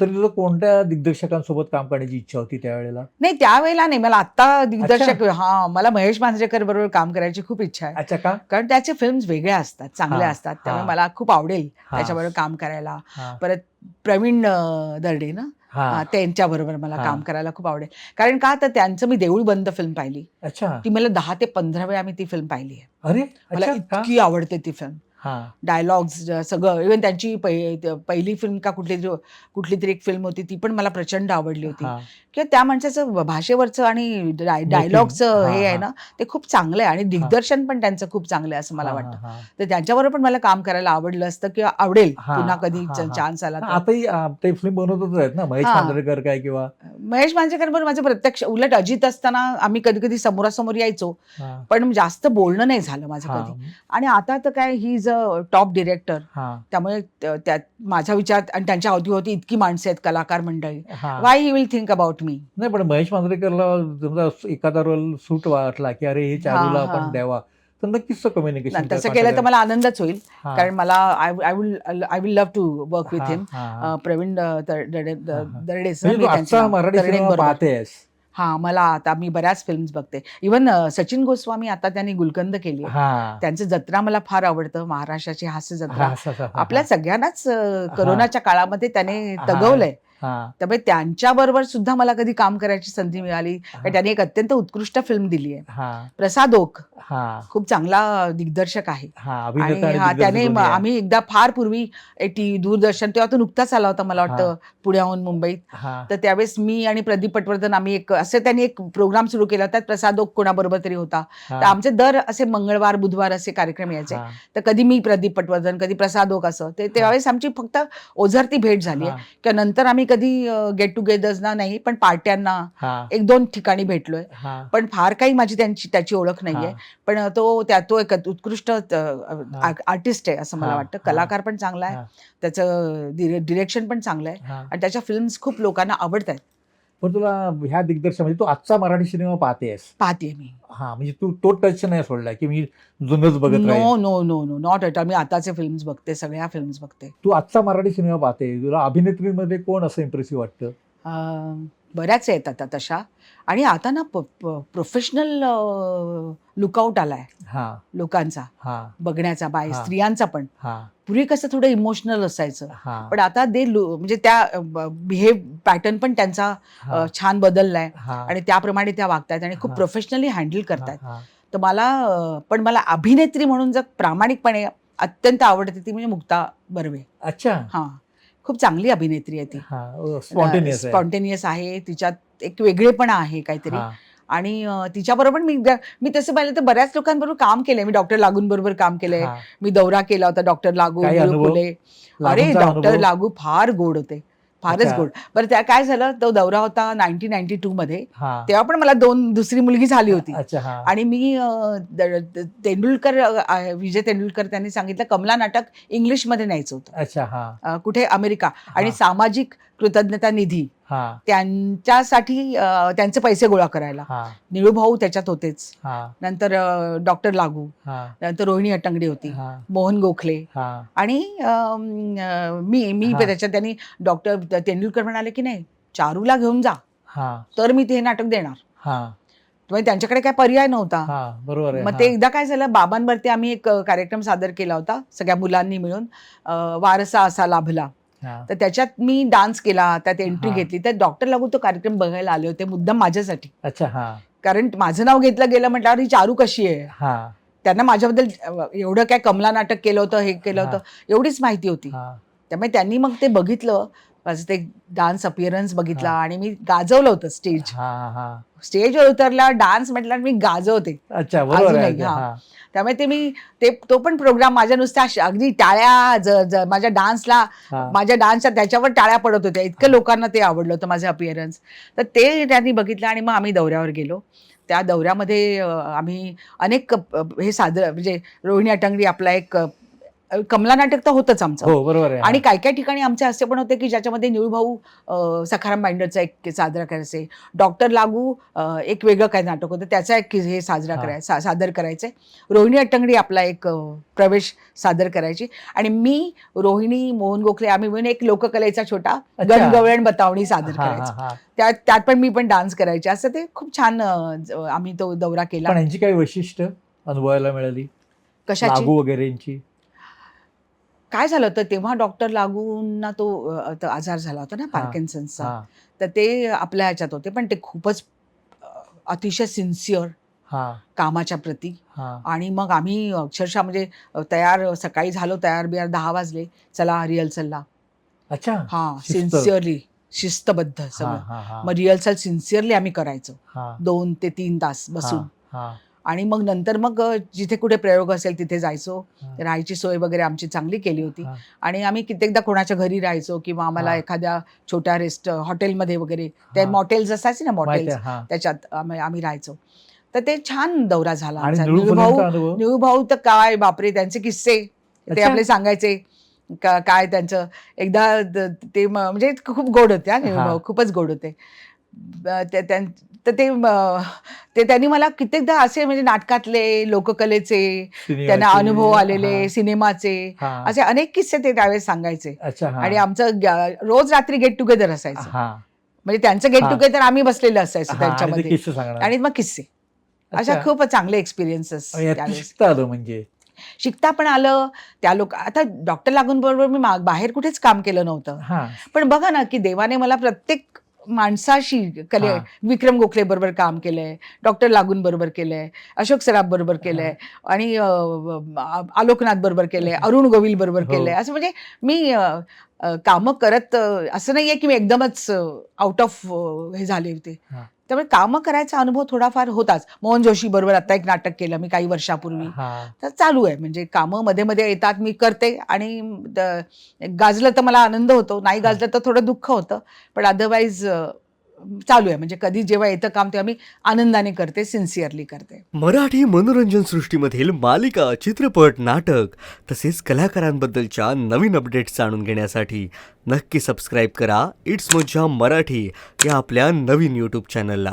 तरी तुला कोणत्या दिग्दर्शकांसोबत काम करण्याची इच्छा होती त्यावेळेला? नाही त्यावेळेला नाही. मला आता दिग्दर्शक हा मला महेश मांजरेकर बरोबर काम करायची खूप इच्छा आहे. अच्छा का? कारण त्याचे फिल्म्स वेगळ्या असतात चांगल्या असतात. त्यामुळे. मला खूप आवडेल त्याच्याबरोबर काम करायला. परत प्रवीण दर्डे ना? हा. हा, त्यांच्याबरोबर मला. काम करायला खूप आवडेल. कारण का तर त्यांचं मी देऊळ बंद फिल्म पाहिली. अच्छा. ती मला दहा ते पंधरा वेळा मी ती फिल्म पाहिली आहे. अरे! मला इतकी आवडते ती फिल्म डायलॉग्स सगळं. इव्हन त्यांची पहिली फिल्म का कुठली कुठली तरी एक फिल्म होती ती पण मला प्रचंड आवडली होती. किंवा त्या माणसाचं भाषेवरचं आणि डायलॉगचं हा, आहे. ना ते खूप चांगलं आहे आणि दिग्दर्शन पण त्यांचं खूप चांगलं आहे असं मला वाटतं. तर त्यांच्याबरोबर पण मला काम करायला आवडलं असतं किंवा आवडेल पुन्हा कधी. चान्स आला ते फिल्म बनवतच आहेत ना महेश. मांजरेकर काय किंवा? महेश मांजरेकर बरोबर माझं प्रत्यक्ष उलट अजित असताना आम्ही कधी कधी समोरासमोर यायचो. पण जास्त बोलणं नाही झालं माझं कधी. आणि आता तर काय ही अ टॉप डिरेक्टर त्यामुळे त- त्यात माझा विचार आणि त्यांच्या अवतीभोवती इतकी माणसं आहेत कलाकार मंडळी. Why he will think about me नाही पण महेश मांजरेकरला एखादा रोल सूट वाटला की अरे हे चारूला. आपण द्यावा. तर नक्कीच कम्युनिकेशन तसं केलं तर मला आनंदच होईल. कारण मला I I will I will love to work with him Praveen Darde म्हणजे. पाहतेस हा मला आता मी बऱ्याच फिल्म्स बघते. इवन सचिन गोस्वामी आता त्यांनी गुलकंद केली त्यांचं जत्रा मला फार आवडतं महाराष्ट्राची हास्य जत्रा. आपल्या सगळ्यांनाच करोनाच्या काळामध्ये त्याने. तगवलंय. त्यामुळे त्यांच्या बरोबर सुद्धा मला कधी काम करायची संधी मिळाली. त्यांनी एक अत्यंत उत्कृष्ट फिल्म दिली आहे. प्रसाद ओक. खूप चांगला दिग्दर्शक आहे. आणि त्याने. आम्ही एकदा फार पूर्वी टी दूरदर्शन तेव्हा तो नुकताच आला होता मला वाटतं पुण्याहून मुंबईत. तर त्यावेळेस मी आणि प्रदीप पटवर्धन आम्ही एक असे त्यांनी एक प्रोग्राम सुरू केला त्यात प्रसाद ओक कोणाबरोबर तरी होता. तर आमचे दर असे मंगळवार बुधवार असे कार्यक्रम यायचे. तर कधी मी प्रदीप पटवर्धन कधी प्रसाद ओक असं ते त्यावेळेस आमची फक्त ओझरती भेट झाली आहे. किंवा नंतर आम्ही कधी गेट टुगेदर्सना नाही पण पार्ट्यांना एक दोन ठिकाणी भेटलोय. पण फार काही माझी त्यांची त्याची ओळख नाहीये. पण तो त्या तो एक उत्कृष्ट आर्टिस्ट आहे असं मला वाटतं. कलाकार पण चांगला आहे. त्याचं डिरेक्शन पण चांगलं आहे. आणि त्याच्या फिल्म्स खूप लोकांना आवडत आहेत पण तुला ह्या दिग्दर्शन म्हणजे तू आजचा मराठी सिनेमा पाहतेस पाहते मी. हा म्हणजे तू तो टच नाही सोडला की मी जुनच बघत no no no no not at मी आताचे फिल्म्स बघते सगळ्या फिल्म्स बघते. तू आजचा मराठी सिनेमा पाहते तुला अभिनेत्रीमध्ये कोण असं इम्प्रेसिव्ह वाटतं? बऱ्याच आहेत आता तशा. आणि आता ना प्रोफेशनल लुकआउट आलाय. हा. लोकांचा. बघण्याचा बाय. स्त्रियांचा पण. पूर्वी कसं थोडं इमोशनल असायचं. पण आता दे म्हणजे त्या बिहेव पॅटर्न पण त्यांचा छान बदललाय. आणि त्याप्रमाणे त्या वागतायत आणि खूप. प्रोफेशनली हँडल करतायत. तर मला पण मला अभिनेत्री म्हणून जर प्रामाणिकपणे अत्यंत आवडते ती म्हणजे मुक्ता बर्वे. अच्छा. हा. खूप चांगली अभिनेत्री आहे ती. हा स्पॉन्टेनियस आहे. स्पॉन्टेनियस आहे तिच्यात एक वेगळेपणा आहे काहीतरी. आणि तिच्याबरोबर मी मी तसं पाहिलं तर बऱ्याच लोकांबरोबर काम केलंय. मी डॉक्टर लागून बरोबर काम केलंय. मी दौरा केला होता डॉक्टर लागू? फुले अरे डॉक्टर? लागू फार गोड होते. फारच. गोड. बरं त्या काय झालं तो दौरा होता नाईन्टीन नाईन्टी टू मध्ये. तेव्हा पण मला दोन दुसरी मुलगी झाली होती. अच्छा हा. आणि मी तेंडुलकर विजय तेंडुलकर त्यांनी सांगितलं कमला नाटक इंग्लिशमध्ये न्यायचं होतं. हा. कुठे? अमेरिका. आणि. सामाजिक कृतज्ञता निधी हा. त्यांच्यासाठी अ, त्यांचे पैसे गोळा करायला. हा. निळूभाऊ त्याच्यात होतेच. हा. नंतर डॉक्टर लागू. हा. नंतर रोहिणी अटंगडे होती. हा. मोहन गोखले. हा. आणि अ, मी मी हा. त्याच्यात त्यांनी डॉक्टर तेंडुलकर म्हणाले की नाही चारूला घेऊन जा. हा. तर मी ते नाटक देणार. हा. म्हणजे त्यांच्याकडे काय पर्याय नव्हता. हा. बरोबर आहे. मग. ते एकदा काय झालं बाबांवरती आम्ही एक अ, कार्यक्रम सादर केला होता सगळ्या मुलांनी मिळून अ, वारसा असा लाभला. तर त्याच्यात मी डान्स केला त्यात एंट्री. घेतली. तर डॉक्टर लागू तो कार्यक्रम बघायला आले होते मुद्दाम माझ्यासाठी. अच्छा हा. कारण माझं नाव घेतलं गेलं म्हटल्यावर ही चारू कशी आहे? हा. त्यांना माझ्याबद्दल एवढं काय कमला नाटक केलं होतं हे केलं. होतं एवढीच माहिती होती. हा. त्यामुळे त्यांनी मग ते बघितलं. माझं ते डान्स अपिअरन्स बघितला. आणि मी गाजवलं होतं स्टेज हा हा. स्टेजवर उतरला डान्स म्हटलं मी गाजवते. अच्छा त्यामुळे ते मी ते तो पण प्रोग्राम माझ्या नुसत्या अगदी टाळ्या माझ्या डान्सला माझ्या डान्सच्या त्याच्यावर टाळ्या पडत होत्या. इतकं लोकांना ते आवडलं होतं माझं अपिअरन्स तर ते त्यांनी बघितलं आणि मग आम्ही दौऱ्यावर गेलो. त्या दौऱ्यामध्ये आम्ही अनेक हे सादर म्हणजे रोहिणी अटंगडी आपला एक कमला नाटक तर होतच आमचं. हो बरोबर आहे. आणि काय काय ठिकाणी आमचे असे पण होते की ज्याच्यामध्ये निळूभाऊ सखाराम बाइंडरचा एक साजरा करायचे. डॉक्टर लागू एक वेगळं काय नाटक होतं. त्याचा एक हे साजरा. करायचा सा- सादर करायचे. रोहिणी अट्टंगडी आपला एक प्रवेश सादर करायची. आणि मी रोहिणी मोहन गोखले आम्ही मिळून एक लोककलेचा छोटा. गणगवळण बतावणी सादर करायचो. त्यात त्यात पण मी पण डान्स करायचे. असं ते खूप छान आम्ही तो दौरा केला. पण यांची काही वैशिष्ट्य अनुभवायला मिळाली? कशाची? वगैरेंची? काय झालं होतं तेव्हा डॉक्टर लागूंना तो अ, तो आजार झाला होता ना पार्किन्सनचा. हा. तर ते आपल्या ह्याच्यात होते पण ते खूपच अ, अतिशय सिन्सिअर हा. कामाच्या प्रती. हा. आणि मग आम्ही अक्षरशः म्हणजे अ, तयार सकाळी झालो तयार बियार दहा वाजले चला रिहर्सलला. अच्छा. हा शिस्त. सिन्सिअरली शिस्तबद्ध हा सगळं. हा हा. मग रिहर्सल सिन्सिअरली आम्ही करायचो. हा. दोन ते तीन तास बसून. हा. आणि मग नंतर मग जिथे कुठे प्रयोग असेल तिथे जायचो. राहायची सोय वगैरे आमची चांगली केली होती. आणि आम्ही कित्येकदा कोणाच्या घरी राहायचो किंवा आम्हाला. एखाद्या छोट्या रेस्ट हॉटेलमध्ये वगैरे ते. मॉटेल्स असायचे ना मॉटेल्स त्याच्यात आम्ही राहायचो तर ते छान दौरा झाला निळूभाऊ निळूभाऊ तर काय बापरे त्यांचे किस्से ते. आपले सांगायचे काय त्यांचं एकदा ते म्हणजे खूप गोड होते हा निळूभाऊ. खूपच गोड होते तर ते ते त्यांनी मला कित्येकदा असे म्हणजे नाटकातले लोककलेचे त्यांना अनुभव आलेले सिनेमाचे. असे अनेक किस्से ते त्यावेळेस सांगायचे. आणि आमचं रोज रात्री गेट टुगेदर असायचं. म्हणजे त्यांचं गेट. टुगेदर आम्ही बसलेलं असायचो त्यांच्यामध्ये. आणि मग किस्से. अशा. खूप चांगले एक्सपिरियन्सेस म्हणजे? शिकता पण आलं. त्या लोक आता डॉक्टर लागून बरोबर मी बाहेर कुठेच काम केलं नव्हतं. पण बघा ना की देवाने मला प्रत्येक माणसाशी कले. विक्रम गोखले बरोबर काम केलंय डॉक्टर लागून बरोबर केलंय अशोक सराफ बरोबर केलंय आणि आलोकनाथ बरोबर केलंय अरुण गोविल बरोबर हो. केलंय असं म्हणजे मी कामं करत असं नाहीये की मी एकदमच आउट ऑफ हे झाले होते. त्यामुळे कामं करायचा अनुभव थोडाफार होताच. मोहन जोशी बरोबर आता एक नाटक केलं मी काही वर्षापूर्वी. तर चालू आहे. म्हणजे कामं मध्ये मध्ये येतात मी करते आणि गाजलं तर मला आनंद होतो. नाही गाजलं तर थोडं दुःख होतं. पण अदरवाईज चालू आहे. म्हणजे कधी जेव्हा येतं काम तेव्हा मी आनंदाने करते सिन्सिअरली करते. मराठी मनोरंजन सृष्टीमधील मालिका चित्रपट नाटक तसेच कलाकारांबद्दलच्या नवीन अपडेट्स जाणून घेण्यासाठी नक्की सबस्क्राईब करा. इट्स मज्जा मराठी या आपल्या नवीन यूट्यूब चॅनलला